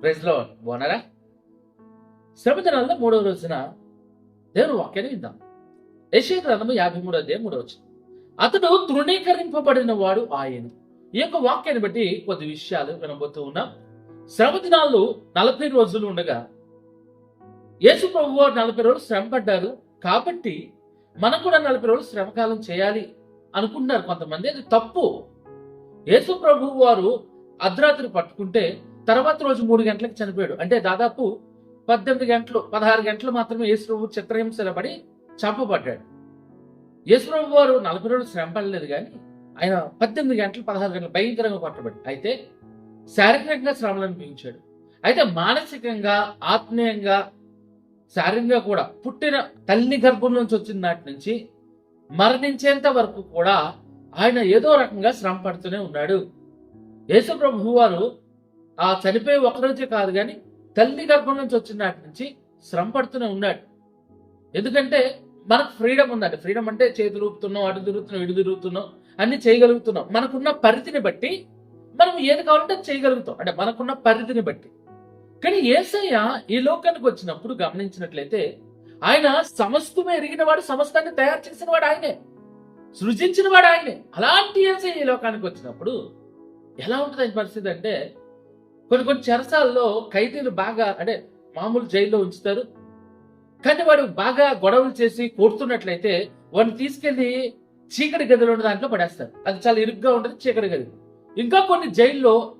ప్రైజ్లో బాగున్నారా? శ్రమదినాల్లో మూడవ రోజున దేవుని వాక్యాన్ని విందాం. యశ్వ గ్రంథము యాభై మూడో దేవ మూడో వచ్చిన అతడు తృణీకరింపబడిన వాడు ఆయన. ఈ యొక్క వాక్యాన్ని బట్టి కొద్ది విషయాలు వినబోతూ ఉన్నాం. శ్రమ దినాలు నలభై రోజులు ఉండగా యేసు ప్రభు వారు నలభై రోజులు శ్రమ పడ్డారు కాబట్టి మనం కూడా నలభై రోజులు శ్రమకాలం చేయాలి అనుకుంటున్నారు కొంతమంది. అది తప్పు. యేసు ప్రభు వారు అర్ధరాత్రి పట్టుకుంటే తర్వాత రోజు మూడు గంటలకు చనిపోయాడు. అంటే దాదాపు పద్దెనిమిది గంటలు పదహారు గంటలు మాత్రమే యేసు ప్రభు చిత్రహింసల పడి చంపబడ్డాడు. యేసుప్రభు వారు నలభై రోజులు శ్రమ పడలేదు కానీ ఆయన పద్దెనిమిది గంటలు పదహారు గంటలు భయంకరంగా పట్టబడి అయితే శారీరకంగా శ్రమలు అనిపించాడు అయితే మానసికంగా ఆత్మీయంగా శారీరంగా కూడా పుట్టిన తల్లి గర్భం నుంచి వచ్చిన నాటి నుంచి మరణించేంత వరకు కూడా ఆయన ఏదో రకంగా శ్రమ పడుతూనే ఉన్నాడు. యేసు ప్రభు వారు ఆ చనిపోయి ఒకరోజే కాదు కానీ తల్లి గర్భం నుంచి వచ్చిన నాటి నుంచి శ్రమ పడుతూనే ఉన్నాడు. ఎందుకంటే మనకు ఫ్రీడమ్ ఉందండి. ఫ్రీడమ్ అంటే చేతులు ఊపుతున్నాం అటు తిరుగుతున్నాం ఇటు తిరుగుతున్నాం అన్ని చేయగలుగుతున్నాం. మనకున్న పరిధిని బట్టి మనం ఏది కావాలంటే చేయగలుగుతాం. అంటే మనకున్న పరిధిని బట్టి. కానీ ఏసయ్య ఈ లోకానికి వచ్చినప్పుడు గమనించినట్లయితే ఆయన సమస్తమే ఎరిగిన వాడు సమస్తాన్ని తయారు చేసిన వాడు ఆయనే. సృజించిన వాడు ఆయనే. అలాంటి ఏసయ్య ఈ లోకానికి వచ్చినప్పుడు ఎలా ఉంటుంది ఆయన పరిస్థితి అంటే కొన్ని కొన్ని చెరసాల్లో ఖైదీలు బాగా అంటే మామూలు జైల్లో ఉంచుతారు. కానీ వాడు బాగా గొడవలు చేసి కొడుతున్నట్లయితే వాడిని తీసుకెళ్ళి చీకటి గదిలో ఉన్న దాంట్లో పడేస్తారు. అది చాలా ఇరుగ్గా ఉంటుంది చీకటి గది. ఇంకా కొన్ని జైల్లో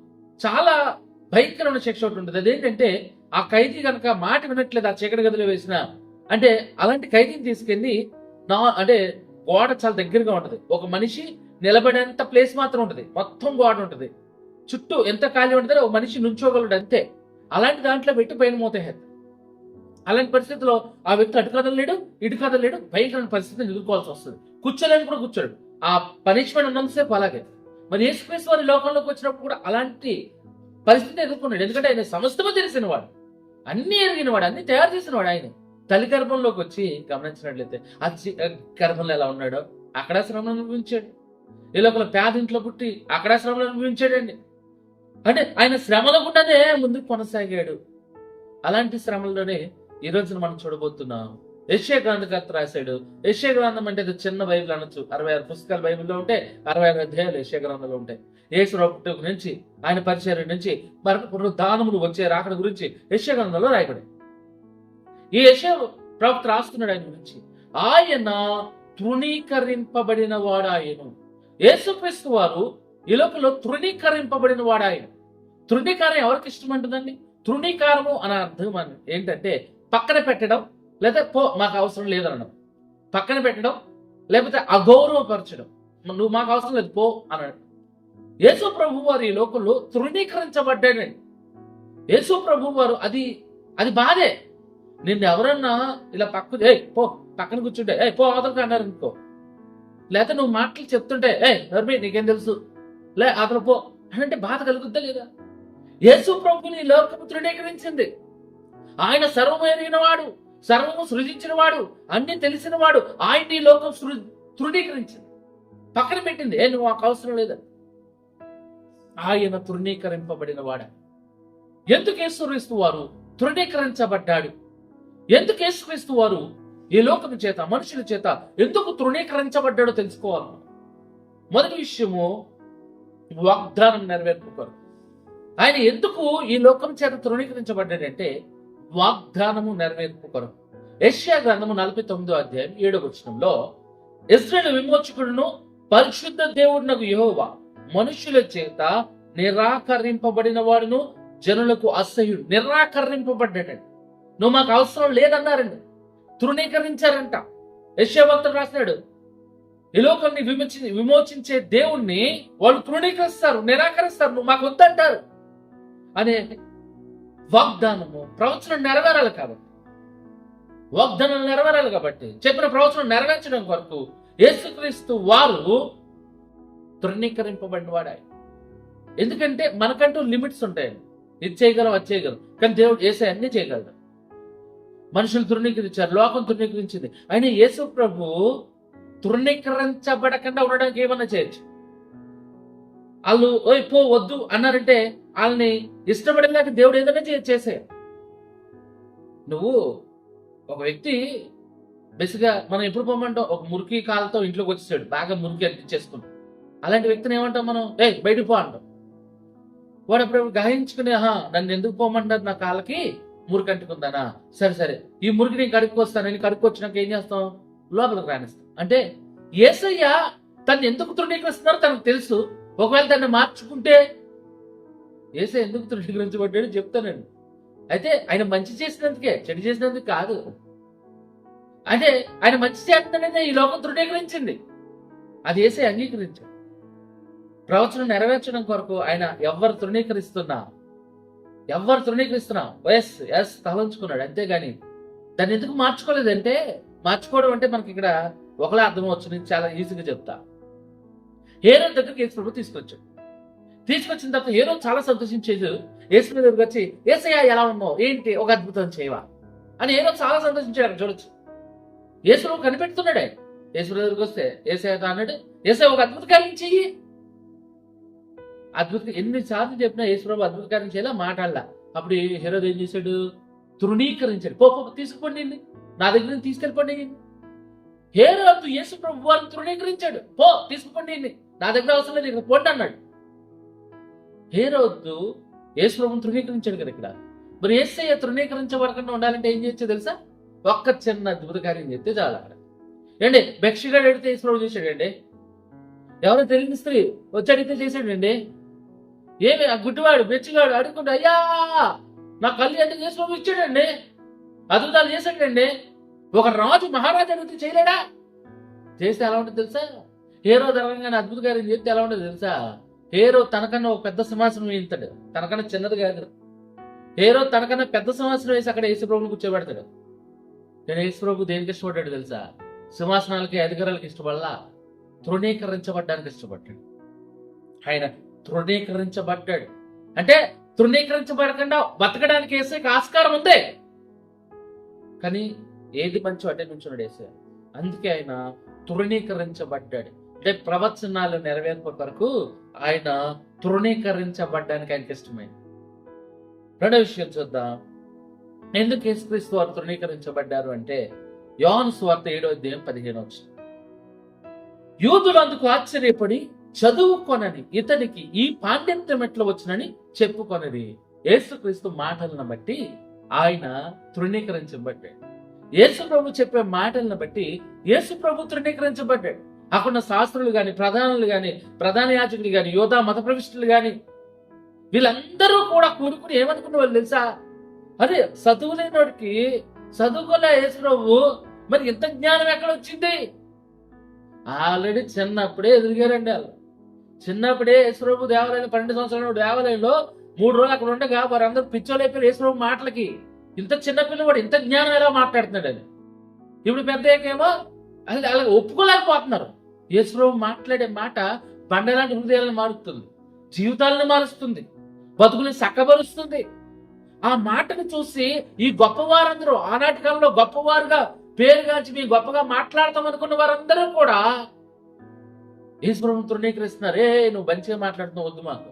చాలా భయంకరమైన శిక్ష ఒకటి ఉంటుంది. అదేంటంటే ఆ ఖైదీ కనుక మాట వినట్లేదు ఆ చీకటి గదిలో వేసిన అంటే అలాంటి ఖైదీని తీసుకెళ్ళి నా అంటే గోడ చాలా దగ్గరగా ఉంటుంది. ఒక మనిషి నిలబడేంత ప్లేస్ మాత్రం ఉంటుంది. మొత్తం గోడ ఉంటుంది. చుట్టూ ఎంత ఖాళీ ఉంటుందో ఒక మనిషి నుంచోగలడు అంతే. అలాంటి దాంట్లో పెట్టి పైన మూతేస్తారు అలాంటి పరిస్థితిలో ఆ వ్యక్తి అటు కదలలేడు ఇటు కదలలేడు భయంకరమైన పరిస్థితిని ఎదుర్కోవాల్సి వస్తుంది. కూర్చోలేని కూడా కూర్చోడు. ఆ పనిష్మెంట్ ఉన్నంతసేపు అలాగే. మరి యేసుక్రీస్తు వారి లోకంలోకి వచ్చినప్పుడు కూడా అలాంటి పరిస్థితిని ఎదుర్కొన్నాడు. ఎందుకంటే ఆయన సమస్తమో తెలిసిన వాడు. అన్ని ఎరిగిన వాడు అన్ని తయారు చేసిన వాడు ఆయన. తల్లి గర్భంలోకి వచ్చి గమనించినట్లయితే ఆ గర్భంలో ఎలా ఉన్నాడో అక్కడ శ్రమను అనుభవించాడు. ఈ లోపల పేద ఇంట్లో పుట్టి అక్కడ శ్రమను అనుభవించాడండి. అంటే ఆయన శ్రమల గుండానే ముందుకు కొనసాగాడు. అలాంటి శ్రమల్లోనే ఈ రోజున మనం చూడబోతున్నాం. యశ్య గ్రంథకర్త రాశాడు. యశ్య గ్రంథం అంటే అది చిన్న బైబిల్ అనొచ్చు. అరవై ఆరు పుస్తకాలు బైబిల్లో ఉంటే అరవై ఆరు అధ్యాయాలు యశ్య గ్రంథంలో ఉంటాయి. యేసు పుట్టుక నుంచి ఆయన పరిచయం నుంచి మరొక దానములు వచ్చే రాకడ గురించి యశ్య గ్రంథంలో రాయబడి. ఈ యశ్య ప్రవక్త రాస్తున్నాడు ఆయన గురించి. ఆయన తృణీకరింపబడిన వాడాయను యేసుక్రీస్తు వారు ఈ లోపల తృణీకరింపబడిన వాడాయన తృణీకారం ఎవరికి ఇష్టం అంటుందండి తృణీకారము అని అర్థం అని. ఏంటంటే పక్కన పెట్టడం లేదా పో మాకు అవసరం లేదనడం. పక్కన పెట్టడం లేకపోతే అగౌరవపరచడం. నువ్వు మాకు అవసరం లేదు పో అనడం యేసు ప్రభు వారు ఈ లోకంలో తృణీకరించబడ్డాడండి. యేసు ప్రభు వారు అది అది బాధే. నిన్ను ఎవరన్నా ఇలా పక్క ఏ పో పక్కన కూర్చుంటే ఏ పో అవతలకు అన్నారు అనుకో లేకపోతే నువ్వు మాటలు చెప్తుంటే ఏ హర్మి నీకేం తెలుసు? లే అతను పో. అని అంటే బాధ కలుగుద్దా లేదా? యేసు ప్రభుని ఈ లోకము తృణీకరించింది. ఆయన సర్వమైన వాడు సర్వము సృజించిన వాడు అన్ని తెలిసిన వాడు ఆయన ఈ లోకం సృ తృణీకరించింది. పక్కన పెట్టింది ఏ నువ్వు మాకు అవసరం లేదని ఆయన తృణీకరింపబడిన వాడ ఎందుకు యేసుక్రీస్తు వారు తృణీకరించబడ్డాడు? ఎందుకు యేసుక్రీస్తు వారు ఈ లోకం చేత మనుషుల చేత ఎందుకు తృణీకరించబడ్డాడో తెలుసుకోవాలి. మొదటి విషయము వాగ్దానం నెరవేర్పు కొరకు ఆయన ఎందుకు ఈ లోకం చేత తృణీకరించబడ్డాడంటే వాగ్దానము నెరవేర్పు కొరకు ఏషియా గ్రంథము నలభై తొమ్మిదో అధ్యాయం ఏడవ వచనంలో ఇస్రాయల్ విమోచకుడును పరిశుద్ధ దేవుడునకు యహోవా మనుషుల చేత నిరాకరింపబడిన వాడును జనులకు అసహ్యుడు నిరాకరింపబడ్డాడండి. నువ్వు మాకు అవసరం లేదన్నారండి తృణీకరించారంట. యశ్వభక్తుడు భక్తుడు రాసినాడు ఈ లోకాన్ని విమోచి విమోచించే దేవుణ్ణి వాళ్ళు తృణీకరిస్తారు నిరాకరిస్తారు నువ్వు మాకు వద్దంటారు. అనే వాగ్దానము ప్రవచనం నెరవేరాలి కాబట్టి. వాగ్దానం నెరవేరాలి కాబట్టి. చెప్పిన ప్రవచనం నెరవేర్చడం కొరకు యేసుక్రీస్తు వారు తృణీకరింపబడిన వాడాయి ఎందుకంటే మనకంటూ లిమిట్స్ ఉంటాయి. ఇది చేయగలం అది చేయగలం కానీ దేవుడు ఏసే అన్ని చేయగలడు. మనుషులు తృణీకరించారు లోకం తృణీకరించింది. అయినా యేసు ప్రభు తృణీకరించబడకుండా ఉండడానికి ఏమన్నా చేయొచ్చు? వాళ్ళు ఓయ్ పో వద్దు అన్నారంటే వాళ్ళని ఇష్టపడేలాగా దేవుడు ఏదైనా చేసే నువ్వు ఒక వ్యక్తి బేసిక్గా మనం ఎప్పుడు పోమంటాం? ఒక మురికి కాలతో ఇంట్లోకి వచ్చేసాడు. బాగా మురికి అనిపించేసుకుని. అలాంటి వ్యక్తిని ఏమంటాం మనం? ఏ బయటకు పో అంటాం. వాడు అప్పుడప్పుడు గాయించుకుని ఆహా నన్ను ఎందుకు పోమంటారు నా కాళ్ళకి మురికి అంటుకుందానా? సరే సరే. ఈ మురికి నేను కడుక్కొస్తాను. నేను కడుక్కొచ్చినాక ఏం చేస్తాం? లోపలికి రానిస్తాం అంటే ఏసయ్య తను ఎందుకు తృణీకరిస్తున్నారో తనకు తెలుసు. ఒకవేళ దాన్ని మార్చుకుంటే ఏసై ఎందుకు తృణీకరించబడ్డాడో చెప్తానండి. అయితే ఆయన మంచి చేసినందుకే చెడు చేసినందుకు కాదు. అంటే ఆయన మంచి చేస్తుందనేది ఈ లోకం తృణీకరించింది. అది ఏసై అంగీకరించాడు. ప్రవచనం నెరవేర్చడం కొరకు ఆయన ఎవరు తృణీకరిస్తున్నా ఎవరు తృణీకరిస్తున్నా ఎస్ ఎస్ తలంచుకున్నాడు. అంతేగాని దాన్ని ఎందుకు మార్చుకోలేదంటే మార్చుకోవడం అంటే మనకి ఇక్కడ ఒకలా అర్థమవచ్చు నేను చాలా ఈజీగా చెప్తా. హేరో దగ్గరికి యేసు ప్రభు తీసుకొచ్చాడు. తీసుకొచ్చిన తర్వాత హేరో చాలా సంతోషించేది యేసు దగ్గరికి వచ్చి ఏసయ్య ఎలా ఉన్నావు? ఏంటి? ఒక అద్భుతం చేయవా? అని హేరో చాలా సంతోషించాడు చూడొచ్చు. యేసు ప్రభు కనిపెడుతున్నాడే యేసు దగ్గరికి వస్తే ఏసయ్య అన్నాడు ఏసయ్య ఒక అద్భుత కార్యం చెయ్యి. అద్భుత ఎన్నిసార్లు చెప్పినా యేసు ప్రభు అద్భుత కార్యం చేయాలా మాట్లాడలా. అప్పుడు హీరో ఏం చేశాడు? తృణీకరించాడు. పోపు తీసుకుపోండి నా దగ్గర నుంచి తీసుకెళ్ళిపోండి. హే రాజు యేసు ప్రభు వారిని తృణీకరించాడు? పో తీసుకుపోండి నా దగ్గర అవసరం లేదు ఇక్కడ పోండి అన్నాడు. హేరోద్దు యేసు ప్రభుని తృణీకరించాడు కదా ఇక్కడ? మరి ఏసయ్య తృణీకరించబడకుండా ఉండాలంటే ఏం చేయొచ్చు తెలుసా? ఒక్క చిన్న అద్భుత కార్యం చెప్తే చాలు అక్కడ. ఏండి భిక్షగాడు అడిగితే యేసు ప్రభు చేశాడండి? ఎవరో తెలియని స్త్రీ వచ్చి అడిగితే చేశాడండి? ఏమి ఆ గుడ్డివాడు బెచ్చిగాడు అడుగుకుంటూ అయ్యా! నా కళ్ళు అంటే యేసు ప్రభు ఇచ్చాడండి. అద్భుతాలు చేశాడండి. ఒక రాజు మహారాజు అడిగితే చేయలేడా? చేస్తే ఎలా ఉంటుంది తెలుసా? హీరో ధరంగానే అద్భుత కార్యం చేస్తే ఎలా ఉంటుంది తెలుసా? హీరో తనకన్నా ఒక పెద్ద సింహాసనం వేయిస్తాడు తనకన్నా చిన్నది కాదు హీరో తనకన్నా పెద్ద సింహాసనం వేసి అక్కడ యేసుప్రభుని కూర్చోబెడతాడు. నేను యేసుప్రభు దేనికి ఇష్టపడ్డాడు తెలుసా? సింహాసనాలకి అధికారాలకి ఇష్టపడలా? తృణీకరించబడ్డానికి ఇష్టపడ్డాడు. ఆయన తృణీకరించబడ్డాడు. అంటే తృణీకరించబడకుండా బతకడానికి వేసే ఆస్కారం ఉంది. కానీ ఏది మంచో అటే నుంచున్నాడు వేసే అందుకే ఆయన తృణీకరించబడ్డాడు. అంటే ప్రవచనాలు నెరవేర్ప కొరకు ఆయన తృణీకరించబడ్డానికి ఆయనకి ఇష్టమైంది. రెండో విషయం చూద్దాం. ఎందుకు యేసుక్రీస్తు వారు తృణీకరించబడ్డారు అంటే యోన్ స్వార్థ ఏడో అధ్యాయం పదిహేను వచ్చింది యూదులు అందుకు ఆశ్చర్యపడి చదువుకొనని ఇతనికి ఈ పాండిత్యం ఎట్లా వచ్చినని చెప్పుకొనది యేసుక్రీస్తు మాటలను బట్టి ఆయన తృణీకరించబడ్డాడు. యేసు ప్రభు చెప్పే మాటలను బట్టి యేసు ప్రభు తృణీకరించబడ్డాడు. అక్కడ శాస్త్రులు కానీ ప్రధానులు కానీ ప్రధాన యాజకులు కానీ యోధా మత ప్రవిష్టులు కానీ వీళ్ళందరూ కూడా కూడుకుని ఏమనుకున్న వాళ్ళు తెలుసా? అరే చదువు లేనోడికి చదువుకోలే యేసుప్రభు. మరి ఇంత జ్ఞానం ఎక్కడ వచ్చింది? ఆల్రెడీ చిన్నప్పుడే ఎదిరిగారండి వాళ్ళు. చిన్నప్పుడే యేసుప్రభు దేవాలయంలో పన్నెండు సంవత్సరాలు దేవాలయంలో మూడు రోజులు అక్కడ ఉండగా వారందరూ పిచ్చోలైపోయారు యేసుప్రభు మాటలకి. ఇంత చిన్న పిల్లవాడు ఇంత జ్ఞానం ఎలా మాట్లాడుతున్నాడు అని ఇప్పుడు పెద్ద ఏకేమో అలాగే అలా ఒప్పుకోలేకపోతున్నారు. యేసుప్రభు మాట్లాడే మాట బండలాంటి హృదయాలను మారుస్తుంది జీవితాలను మారుస్తుంది బతుకుని చక్కబరుస్తుంది. ఆ మాటను చూసి ఈ గొప్పవారందరూ ఆనాటి కాలంలో గొప్పవారుగా పేరుగాంచి మీ గొప్పగా మాట్లాడతాం అనుకున్న వారందరూ కూడా ఈశ్వరం తృణీకరిస్తున్నారు. ఏ నువ్వు మంచిగా మాట్లాడుతున్నావు వద్దు మాకు.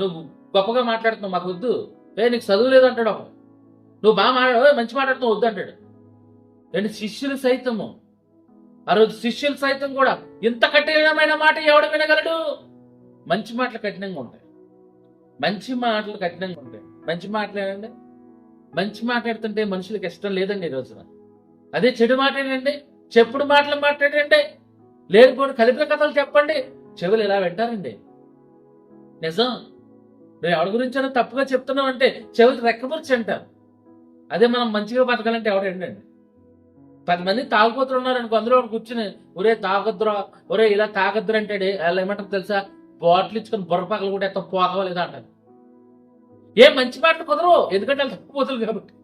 నువ్వు గొప్పగా మాట్లాడుతున్నావు మాకు వద్దు. ఏ నీకు చదువు లేదంటాడు ఒక నువ్వు బాగా మాట్లాడు మంచి మాట్లాడుతూ వద్దు అంటాడు. రెండు శిష్యులు సైతము. ఆ రోజు శిష్యులు సైతం కూడా ఇంత కఠినమైన మాట ఎవడు వినగలడు? మంచి మాటలు కఠినంగా ఉంటాయి. మంచి మాటలు కఠినంగా ఉంటాయి. మంచి మాట్లాడండి మంచి మాట్లాడుతుంటే మనుషులకు ఇష్టం లేదండి ఈ రోజున. అదే చెడు మాట్లాడండి చెప్పుడు మాటలు మాట్లాడండి. లేనిపోని కలిపిన కథలు చెప్పండి. చెవులు ఇలా వింటారండి. నిజం. నువ్వు ఎవరి గురించైనా తప్పుగా చెప్తున్నావు అంటే చెవులు రెక్కపరిచి అంటారు. అదే మనం మంచిగా బతకాలంటే ఎవడండి పది మంది తాగుపోతులు ఉన్నారనుకో అందులో కూర్చుని ఒరే తాగొద్దురా ఒరే ఇలా తాగొద్దురు అంటాడు. వాళ్ళు ఏమంటారు తెలుసా? బాటిల్ ఇచ్చుకొని బుర్ర కూడా ఎంత పోగలేదా అంటారు. ఏ మంచి మాటలు కుదరవు ఎందుకంటే వాళ్ళు తప్పిపోతులు కాబట్టి.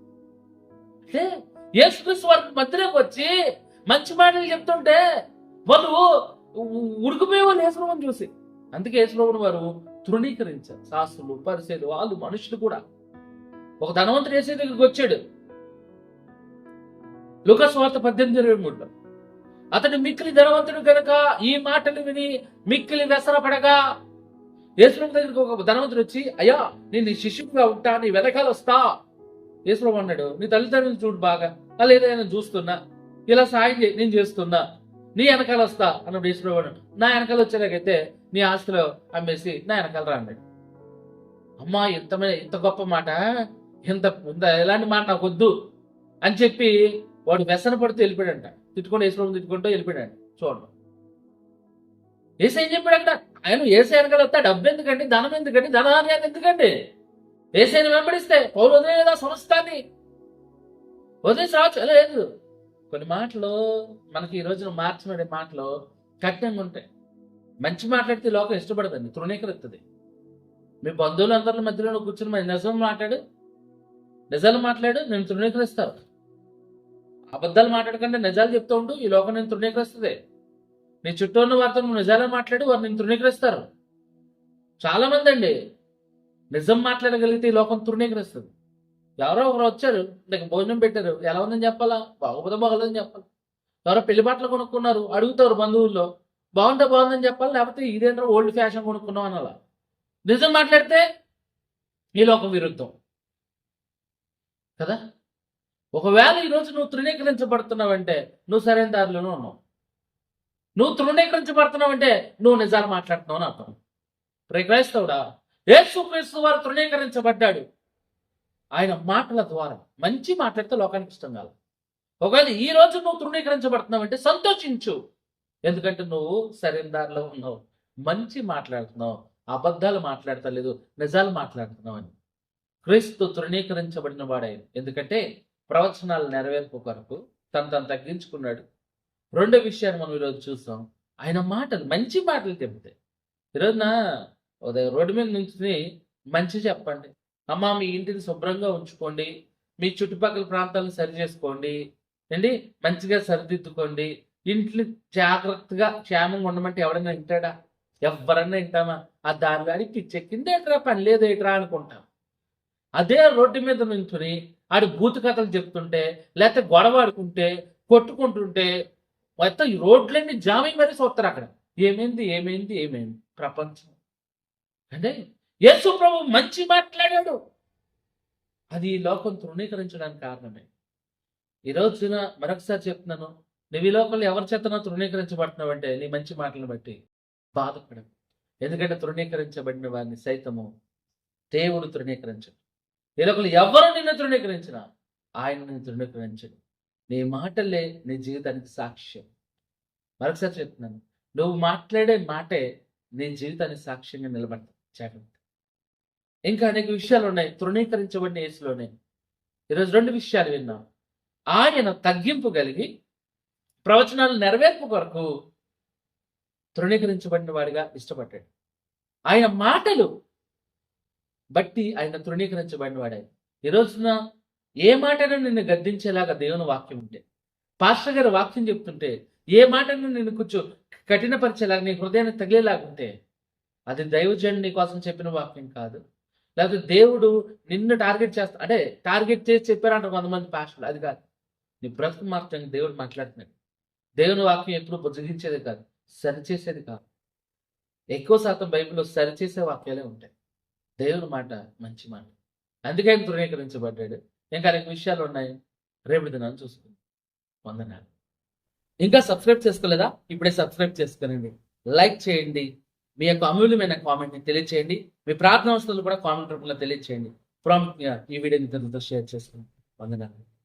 అంటే యేసుక్రీస్తు వారి మధ్యలోకి వచ్చి మంచి మాటలు చెప్తుంటే వాళ్ళు ఉడికిపోయే వాళ్ళు చూసి. అందుకే యేసుప్రభుని వారు తృణీకరించారు. శాస్త్రులు పరిశీలు వాళ్ళు మనుషులు కూడా ఒక ధనవంతుడు యేసు దగ్గరికి వచ్చాడు. లుకస్వార్త పద్దెనిమిది ఇరవై మూడులో అతడు మిక్కిలి ధనవంతుడు కనుక ఈ మాటలు విని మిక్కిలి వెసరపడగా యేసుప్రభు దగ్గరికి ఒక ధనవంతుడు వచ్చి అయ్యా నేను నీ శిష్యుగా ఉంటా నీ వెనకాల వస్తా. యేసుప్రభు అన్నాడు నీ తల్లిదండ్రులు చూడు బాగా వాళ్ళు ఏదైనా చూస్తున్నా ఇలా సాయం నేను చేస్తున్నా నీ వెనకాల వస్తా అన్నప్పుడు యేసుప్రభు అన్నాడు నా వెనకాల వచ్చేలాగైతే నీ ఆస్తిలో అమ్మేసి నా వెనకాల రా అన్నాడు అమ్మా ఇంత ఇంత గొప్ప మాట ఇంత ఇంత ఎలాంటి మాట నాకు వద్దు అని చెప్పి వాడు వ్యసన పడుతూ వెళ్ళిపోయాడంట. తిట్టుకుంటూ యేసుప్రభు తిట్టుకుంటూ వెళ్ళిపోయాడు చూడండి. ఏసై ఏం చెప్పాడు అక్కడ? ఆయన ఏసై వెనకాల డబ్బు ఎందుకండి? ధనం ఎందుకండి? ధనార్యాన్ని ఎందుకండి? ఏసైని వెంబడిస్తే పౌరు వదిలేదా సమస్తాన్ని. వదిలేసి రావచ్చు. లేదు. కొన్ని మాటలు మనకి ఈ రోజున మార్చబడే మాటలు కఠినంగా ఉంటాయి. మంచి మాట్లాడితే లోకం ఇష్టపడదండి. తృణీకరిస్తుంది మీ బంధువులందరి మధ్యలో కూర్చొని మరి నిజం మాట్లాడు. నిజాలు మాట్లాడు నేను తృణీకరిస్తావు అబద్ధాలు మాట్లాడకంటే నిజాలు చెప్తూ ఉంటూ ఈ లోకం నేను తృణీకరిస్తుంది. నీ చుట్టూ ఉన్న వారితో నువ్వు నిజాలు మాట్లాడి వారు నేను తృణీకరిస్తారు. చాలా మంది అండి నిజం మాట్లాడగలిగితే ఈ లోకం తృణీకరిస్తుంది. ఎవరో ఒకరు వచ్చారు నీకు భోజనం పెట్టారు ఎలా ఉందని చెప్పాలా? బాగోపోతే బాగోలేదని చెప్పాలి? ఎవరో పెళ్ళి బట్టలు కొనుక్కున్నారు అడుగుతారు బంధువుల్లో బాగుంటే బాగుందని చెప్పాలి? లేకపోతే ఇదేంటో ఓల్డ్ ఫ్యాషన్ కొనుక్కున్నాం అనాలా? నిజం మాట్లాడితే ఈ లోకం విరుద్ధం. కదా? ఒకవేళ ఈరోజు నువ్వు తృణీకరించబడుతున్నావంటే నువ్వు సరైన దారిలోనే ఉన్నావు. నువ్వు తృణీకరించబడుతున్నావంటే నువ్వు నిజాలు మాట్లాడుతున్నావు అని అర్థం. ప్రక్రైస్తవుడా యేసుక్రీస్తు వారు తృణీకరించబడ్డాడు. ఆయన మాటల ద్వారా మంచి మాట్లాడితే లోకానికి ఇష్టం కాదు. ఒకవేళ ఈ రోజు నువ్వు తృణీకరించబడుతున్నావంటే సంతోషించు. ఎందుకంటే నువ్వు సరైన దారిలో ఉన్నావు. మంచి మాట్లాడుతున్నావు. అబద్ధాలు మాట్లాడతలేదు. నిజాలు మాట్లాడుతున్నావు అని. క్రీస్తు తృణీకరించబడిన వాడే ఎందుకంటే ప్రవచనాలు నెరవేర్పు కొరకు తను తను తగ్గించుకున్నాడు. రెండో విషయాన్ని మనం ఈరోజు చూస్తాం. ఆయన మాటలు మంచి మాటలు చెబితే ఈరోజున ఉదయం రోడ్డు మీద నుంచి మంచి చెప్పండి. అమ్మ మీ ఇంటిని శుభ్రంగా ఉంచుకోండి. మీ చుట్టుపక్కల ప్రాంతాలను సరి చేసుకోండి. ఏంటి? మంచిగా సరిదిద్దుకోండి. ఇంట్లో జాగ్రత్తగా క్షేమంగా ఉండమంటే ఎవడైనా వింటాడా? ఎవరన్నా వింటామా? ఆ దారిలో అని పిచ్చెక్కింది ఏంట్రా పని లేదు ఏంట్రా అనుకుంటాం. అదే రోడ్డు మీద నుంచుని ఆడి బూతు కథలు చెప్తుంటే లేకపోతే గొడవ ఆడుకుంటే కొట్టుకుంటుంటే మొత్తం ఈ రోడ్లన్నీ జామి మరీ చూస్తారు అక్కడ. ఏమైంది ఏమైంది ఏమైంది? ప్రపంచం. అంటే యేసు ప్రభు మంచి మాట్లాడాడు. అది ఈ లోకం తృణీకరించడానికి కారణమే. ఈ రోజున మరొకసారి చెప్తున్నాను నువ్వు ఈ లోకంలో ఎవరి చేతనో తృణీకరించబడుతున్నావంటే నీ మంచి మాటలను బట్టి బాధపడవు ఎందుకంటే తృణీకరించబడిన వారిని సైతము దేవుడు తృణీకరించడు. ఈ ఎవరు నిన్ను తృణీకరించిన ఆయన నిన్ను తృణీకరించడు. నీ మాటలే నీ జీవితానికి సాక్ష్యం. మరొకసారి చెప్తున్నాను నువ్వు మాట్లాడే మాటే నీ జీవితానికి సాక్ష్యంగా నిలబడతా జాగ్రత్త. ఇంకా అనేక విషయాలు ఉన్నాయి తృణీకరించబడిన యేసులోనే. ఈరోజు రెండు విషయాలు విన్నాం. ఆయన తగ్గింపు కలిగి ప్రవచనాలు నెరవేర్పు కొరకు తృణీకరించబడిన వాడిగా ఇష్టపడ్డాడు. ఆయన మాటలు బట్టి ఆయన తృణీకరించబడిన వాడాయి ఈ రోజున ఏ మాటను నిన్ను గద్దించేలాగా దేవుని వాక్యం ఉంటే పాస్టర్ గారు వాక్యం చెప్తుంటే ఏ మాటను నిన్ను కొంచెం కఠినపరిచేలాగా నీ హృదయాన్ని తగిలేలాగా ఉంటే అది దైవజన్ నీ కోసం చెప్పిన వాక్యం కాదు. లేకపోతే దేవుడు నిన్ను టార్గెట్ చేస్తా అంటే టార్గెట్ చేసి చెప్పారంట కొంతమంది పాస్టర్లు అది కాదు. నీ బ్రతుకు మార్చడానికి దేవుడు మాట్లాడుతున్నాడు. దేవుని వాక్యం ఎప్పుడు బుజ్జగించేది కాదు సరిచేసేది కాదు. ఎక్కువ శాతం బైబిల్లో సరిచేసే వాక్యాలే ఉంటాయి. దేవుని మాట మంచి మాట. అందుకే ఆయన తృణీకరించబడ్డాడు. ఇంకా అనేక విషయాలు ఉన్నాయి. రేపు దినాన్ని చూసుకుందాం. వందనాలు. ఇంకా సబ్స్క్రైబ్ చేసుకోలేదా? ఇప్పుడే సబ్స్క్రైబ్ చేసుకోనండి. లైక్ చేయండి. మీ యొక్క అమూల్యమైన కామెంట్ని తెలియచేయండి. మీ ప్రార్థన అవసరాలు కూడా కామెంట్ రూపంలో తెలియచేయండి. ప్రాముఖ్యంగా ఈ వీడియోని ఇతరులతో షేర్ చేసుకుని వందనాలు.